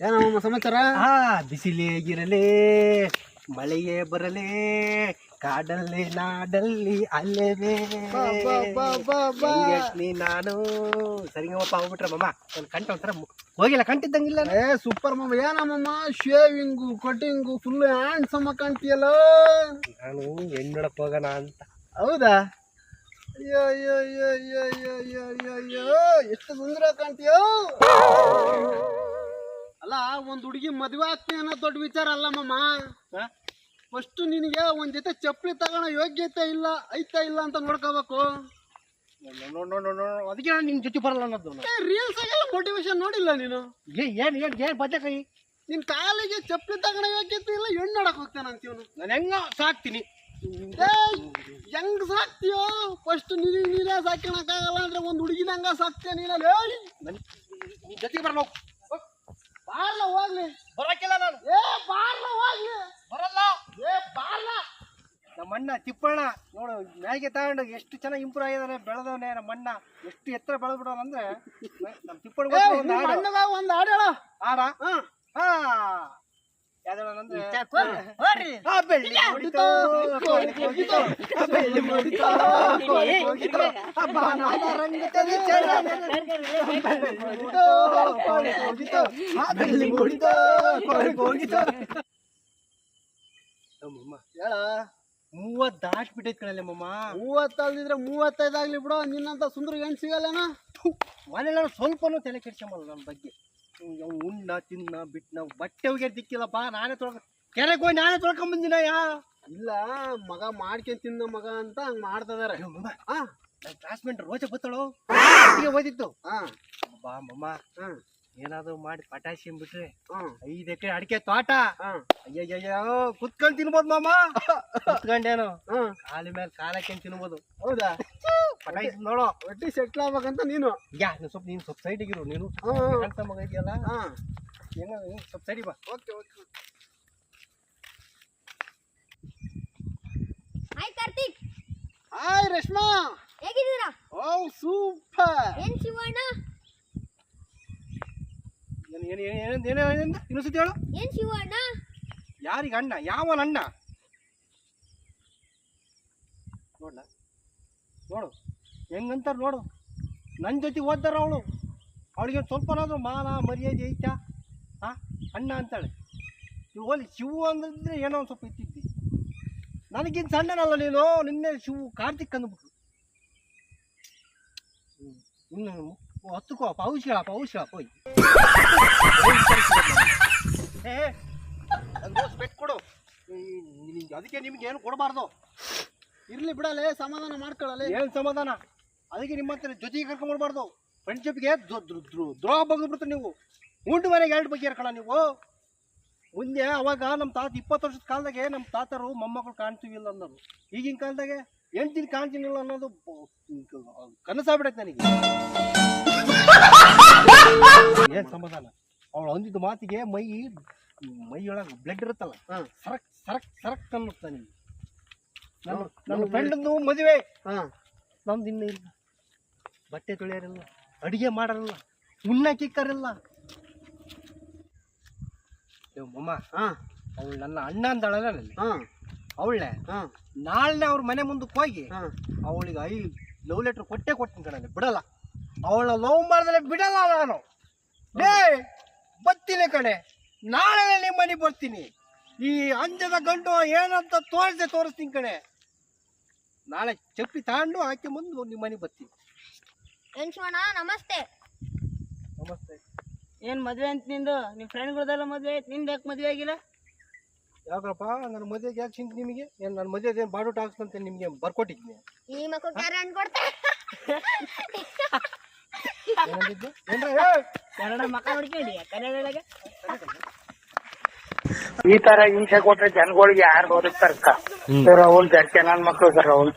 ಏನಮ್ಮ ಸಮಾಚಾರ? ಹಾ ಬಿಸಿಲೇ ಮಳೆಯೇ ಬರಲೇ ಕಾಡಲ್ಲಿ ನಾಡಲ್ಲಿ ಅಲ್ಲೇ ನೀ ನಾನು? ಸರಿಗಮಪ್ಪ ಹೋಗ್ಬಿಟ್ರ ಮಮ್ಮ ನನ್ನ ಕಂಟ ಒಂಥರ ಹೋಗಿಲ್ಲ ಕಂಟಿದ್ದಂಗಿಲ್ಲ ಏ ಸೂಪರ್ ಮಮ್ಮ ಏನಮ್ಮಮ್ಮ ಶೇವಿಂಗು ಕಟಿಂಗು ಫುಲ್ ಹ್ಯಾಂಡ್ಸಮ್ಮ ಕಾಣ್ತೀಯಲ್ಲ? ನಾನು ಹೆಣ್ಣೊಡಕ್ಕೆ ಹೋಗೋಣ ಅಂತ. ಹೌದಾ? ಅಯ್ಯೋ ಅಯ್ಯೋ ಅಯ್ಯೋ ಅಯ್ಯೋ ಅಯ್ಯೋ ಅಯ್ಯೋ ಅಯ್ಯೋ ಎಷ್ಟು ಸುಂದರ ಕಾಣ್ತೀಯೋ? ಅಲ್ಲ ಒಂದ್ ಹುಡುಗಿ ಮದುವೆ ಆಗ್ತೀನಿ ಅನ್ನೋ ದೊಡ್ಡ ವಿಚಾರ ಅಲ್ಲ ಮಮ್ಮ ಫಸ್ಟ್ ನಿನಗೆ ಒಂದ್ ಜೊತೆ ಚಪ್ಪಲಿ ತಗೋಣ ಯೋಗ್ಯತೆ ಇಲ್ಲ ಐತಾ ಇಲ್ಲ ಅಂತ ನೋಡ್ಕೋಬೇಕು. ನೋಡ್ ನೋಡ್ ನೋಡ್ ನೋಡ್ ಅದಕ್ಕೆ ನಾನು ನಿನ್ ಜೊತೆ ಬರಲ್ಲ ಅನ್ನೋದು. ನಾನು. ರೀಲ್ಸ್ ಆಗೆಲ್ಲ ಮೋಟಿವೇಶನ್ ನೋಡಿಲ್ಲ ನೀನು? ಏ ಏನ್ ಏನ್ ಏನ್ ಬದನೆಕಾಯಿ ನಿನ್ ಕಾಲಿಗೆ ಚಪ್ಪಲಿ ತಗೋಣ ಯೋಗ್ಯತೆ ಇಲ್ಲ ಹೆಣ್ಣು ನೋಡಕ್ ಹೋಗ್ತಾನೆ ಅಂತೀವನು ನಾನು ಹೆಂಗ ಸಾಕ್ತೀನಿ? ಹೆಂಗ್ ಸಾಕ್ತೀಯೋ? ಫಸ್ಟ್ ನೀನು ನೀನೇ ಸಾಕೋಣಕ್ಕಾಗಲ್ಲ ಅಂದ್ರೆ ಒಂದ್ ಹುಡುಗಿನ ಹಂಗ ಸಾಕ್ತೀಯ ನೀನಲ್ಲಿ ಹೇಳಿ. ನನ್ ಜೊತೆ ಬರಲ್ಲ ಬಾರ್ಲ ಹೋಗ್ಲಿ. ಬರಕಿಲ್ಲ ನಾನು. ಏ ಬಾರ್ಲ ಹೋಗ್ಲಿ. ಬರಲ್ಲ. ಏ ಬಾರ್ಲ. ನಮ್ಮ ಅಣ್ಣ ತಿಪ್ಪಣ್ಣ ನೋಡು ಮ್ಯಾಗೆ ತಗೊಂಡು ಎಷ್ಟು ಚೆನ್ನಾಗಿ ಇಂಪ್ರೂವ್ ಆಗಿದಾನೆ ಬೆಳೆದವನೇ ನಮ್ಮ ಅಣ್ಣ ಎಷ್ಟು ಎತ್ತರ ಬೆಳೆದ್ಬಿಡೋಣ ಅಂದ್ರೆ ನಮ್ಮ ತಿಪ್ಪಣ್ಣ ಒಂದು ಆಡ ಹಾಡು. ಒಂದ್ ಹಾಡ ಹಾ. ಬೆಳ್ಳಿ ಕೋಳಿ ಹೋಗಿತೋ, ಬೆಳ್ಳಿ ಕೋಳಿ ಹೋಗಿತೋ, ನಮ್ಮಮ್ಮ ಹೇಳ? ಮೂವತ್ ದಾಟ್ಬಿಟ್ಟೈತ್ ಕಣಲೆ ಮಮ್ಮ ಮೂವತ್ತಲ್ದಿದ್ರೆ ಮೂವತ್ತೈದಾಗ್ಲಿ ಬಿಡು ನಿನ್ನಂತ ಸುಂದರ ಹೆಣ್ ಸಿಗಲ್ಲನ? ಮನೇಲಿ ಸ್ವಲ್ಪನೂ ತಲೆ ಕೆಡ್ಸಮಲ್ಲ ನನ್ನ ಬಗ್ಗೆ. ಉಣ್ಣ ತಿನ್ನ ಬಿಟ್ನ ಬಟ್ಟೆ ಹೋಗಿ ದಿಕ್ಕಿಲ್ಲಪ್ಪ ನಾನೇ ತೊಳ್ಕ ಕೆರೆಗೆ ಹೋಗಿ ನಾನೇ ತೊಳ್ಕೊಂಡ್ ಬಂದಿನ ಯಾ ಇಲ್ಲ ಮಗ ಮಾಡ್ಕೊಂಡ್ ತಿನ್ನ ಮಗ ಅಂತ ಹಂಗ ಮಾಡ್ತಿದಾರೆ ನನ್ನ ಕ್ಲಾಸ್ಮೇಟ್ ರೋಜ ಬತ್ತಳು ಓದಿತ್ತು ಹಾ. ಬಾ ಮಮ್ಮ. ಏನಾದ್ರು ಮಾಡಿ ಪಟಾಶಿಯಂ ಬಿಟ್ರೆ ಐದ್ ಐದು ಎಕರೆ ಅಡಿಕೆ ತೋಟ. ಅಯ್ಯಯ್ಯೋ ಕುತ್ಕೊಂಡ್ ತಿನ್ಬೋದು ಮಾಮ. ಕುತ್ಕೊಂಡೇನು? ಹಾ. ಕಾಲಿ ಮೇಲೆ ಕಾಲಕ್ಕೆ ತಿನ್ಬೋದು. ಹೌದಾ? ಪಟಾಶಿ ನೋಡೋ. ಒಟ್ಟಿ ಸೆಟ್ಲ್ ಆಗ್ಬೇಕಂತ ನೀನು. ಯಾ ನೀನು ಸ್ವಲ್ಪ ನೀನು ಸ್ವಲ್ಪ ಸೈಡಿಗಿರು ನೀನು ಅಂತ ಮಗ ಇದೆಯಲ್ಲ? ನೀನು ಸ್ವಲ್ಪ ಸೈಡಿ ಬಾ. Okay okay. Hi Karthik hi Reshma ಹೇಗಿದ್ದೀರಾ? ಓ ಸೂಪರ್. ಏನ್ ಶಿವಣ್ಣ? ಏನು ಏನು ಏನು ಏನು ಏನು ಇನ್ನೊಂದ್ಸತಿ ಹೇಳು. ಏನ್ ಶಿವಣ್ಣ? ಯಾರಿಗೆ ಅಣ್ಣ? ಯಾವ ಅಣ್ಣ? ನೋಡ್ಲ? ನೋಡು. ಹೆಂಗಂತಾರ ನೋಡು. ನನ್ನ ಜೊತೆ ಓದ್ದಾರ ಅವಳು. ಅವಳಿಗೆ ಸ್ವಲ್ಪನಾದರೂ ಮಾನ ಮರ್ಯಾದೆ ಐತಾ? ಹಾ ಅಣ್ಣ ಅಂತಾಳೆ. ನೀವು ಹೋಲಿ ಶಿವು ಅಂದ್ರೆ ಏನೋ ಒಂದು ಸ್ವಲ್ಪ ಇತ್ತಿದ್ದಿ ನನಗಿಂತ ಸಣ್ಣನಲ್ಲ ನೀನು? ನಿನ್ನೆ ಶಿವು ಕಾರ್ತಿಕ್ ಅಂದ್ಬಿಟ್ರು. ಇನ್ನು ಹತ್ತುಕೋ ಪೌಷ್ ಪೌಷ್ ಅದು ಸ್ಪೆಟ್ ಕೊಡು. ಅದಕ್ಕೆ ನಿಮ್ಗೆ ಏನು ಕೊಡಬಾರ್ದು? ಇರ್ಲಿ ಬಿಡಲೆ ಸಮಾಧಾನ ಮಾಡ್ಕೊಳ್ಳಲೆ. ಏನು ಸಮಾಧಾನ? ಅದಕ್ಕೆ ನಿಮ್ಮ ಹತ್ರ ಜೊತೆಗೆ ಕರ್ಕೊಂಡ್ಬರ್ಬಾರ್ದು ಫ್ರೆಂಡ್ಶಿಪ್ಗೆ ದ್ರೋಹ ಬಗ್ದ್ಬಿಡ್ತೀರಿ ನೀವು. ಉಂಟು ಮನೆಗೆ ಎರಡು ಬಗ್ಗೆ ಇರ್ಕಣ ನೀವು. ಮುಂದೆ ಅವಾಗ ನಮ್ಮ ತಾತ ಇಪ್ಪತ್ತು ವರ್ಷದ ಕಾಲದಾಗೆ ನಮ್ಮ ತಾತರು ಮೊಮ್ಮಕ್ಕಳು ಕಾಣ್ತೀವಿಲ್ಲ ಅನ್ನೋರು ಈಗಿನ ಕಾಲದಾಗೆ? ಹೆಂಡ್ತೀನಿ ಕಾಣ್ತೀನಿಲ್ಲ ಅನ್ನೋದು ಕನಸಾಗ್ಬಿಡತ್ತೆ ನನಗೆ. ಏನ್ ಸಮಾಧಾನ? ಅವಳು ಅಂದಿದ್ದ ಮಾತಿಗೆ ಮೈ ಮೈಯೊಳಗೆ ಬ್ಲಡ್ ಇರುತ್ತಲ್ಲ. ಸರಕ್ ಸರಕ್ ಸರಕ್ ಅನ್ನುತ್ತೆ ನಿಮ್ಗೆ ನನ್ನ ನನ್ನ ಫ್ರೆಂಡಂದು ಮದುವೆ. ಹಾ. ನಮ್ದು ಇನ್ನೂ ಇಲ್ಲ. ಬಟ್ಟೆ ತೊಳೆಯೋರಿಲ್ಲ ಅಡಿಗೆ ಮಾಡೋರಿಲ್ಲ ಉಣ್ಣಕ್ಕಿಕ್ಕರಿಲ್ಲ ಏ ಮಮ್ಮ ಹಾ. ಅವಳು ನನ್ನ ಅಣ್ಣ ಅಂದಳಲ್ಲ ಹಾ. ಅವಳೇ ಹಾ. ನಾಳೆ ಅವ್ರ ಮನೆ ಮುಂದಕ್ಕೆ ಹೋಗಿ ಹಾ. ಅವಳಿಗೆ ಐ ಲವ್ ಲೆಟ್ರ್ ಕೊಟ್ಟೆ ಕೊಡ್ತೀನಿ ಕಣಲ್ಲಿ ಬಿಡಲ್ಲ. ಅವಳ ಲವ್ ಮಾಡಿದ್ರೆ ಬಿಡಲ್ಲ ನಾನು. ಡೇ ಬರ್ತೀನಿ ಕಣೆ ನಾಳೆ ನಿಮ್ಮ ಮನೆಗೆ ಬರ್ತೀನಿ. ಈ ಅಂಜದ ಗಂಡು ಏನಂತ ತೋರಿಸದೆ ತೋರಿಸ್ತೀನಿ ಕಣೆ. ನಾಳೆ ಚಪ್ಪಿ ತಗೊಂಡು ಆಕೆ ಮುಂದೆ ನಿಮ್ಮ ಮನೆಗೆ ಬರ್ತೀನಿ. ಏನ್ ಶಿವಣ್ಣ ನಮಸ್ತೆ. ನಮಸ್ತೆ. ಏನ್ ಮದುವೆ ಅಂತ ನಿಂದು? ನಿಮ್ ಫ್ರೆಂಡ್ಗಳದೆಲ್ಲ ಮದುವೆ ಆಯ್ತು ನಿಂದು ಯಾಕೆ ಮದುವೆ ಆಗಿಲ್ಲ? ಯಾಕಪ್ಪ ನನ್ನ ಮದುವೆಗೆ ಯಾಕೆ ಚಿಂತೆ ನಿಮಗೆ? ಏನು ನನ್ನ ಮದುವೆಗೆ ಏನು ಬಾಡು ಹಾಕ್ಸ್ತಂತೆ ನಿಮಗೆ ಬರ್ಕೊಟ್ಟಿದ್ದೀನಿ ಈ ಮಕ್ಕಳು ಕ್ಯಾರ ಅನ್ಕೊಡ್ತಾರೆ ಏನಂದಿದ್ದು? ಏನ್ರ ಏ ಕನ್ನಡ ಮಕ್ಕ ನೋಡ್ಕೊಂಡಿ ಕನ್ನಡ ಈ ತರ ಹಿಂಸೆ ಕೊಟ್ರೆ ಜನಗಳಿಗೆ ಯಾರು ಬದುಕ್ತಾರ ಸರ್? ಜಾಸ್ತಿ ಜನ ಮಕ್ಕಳು ಸರ್ ಅವ್ನು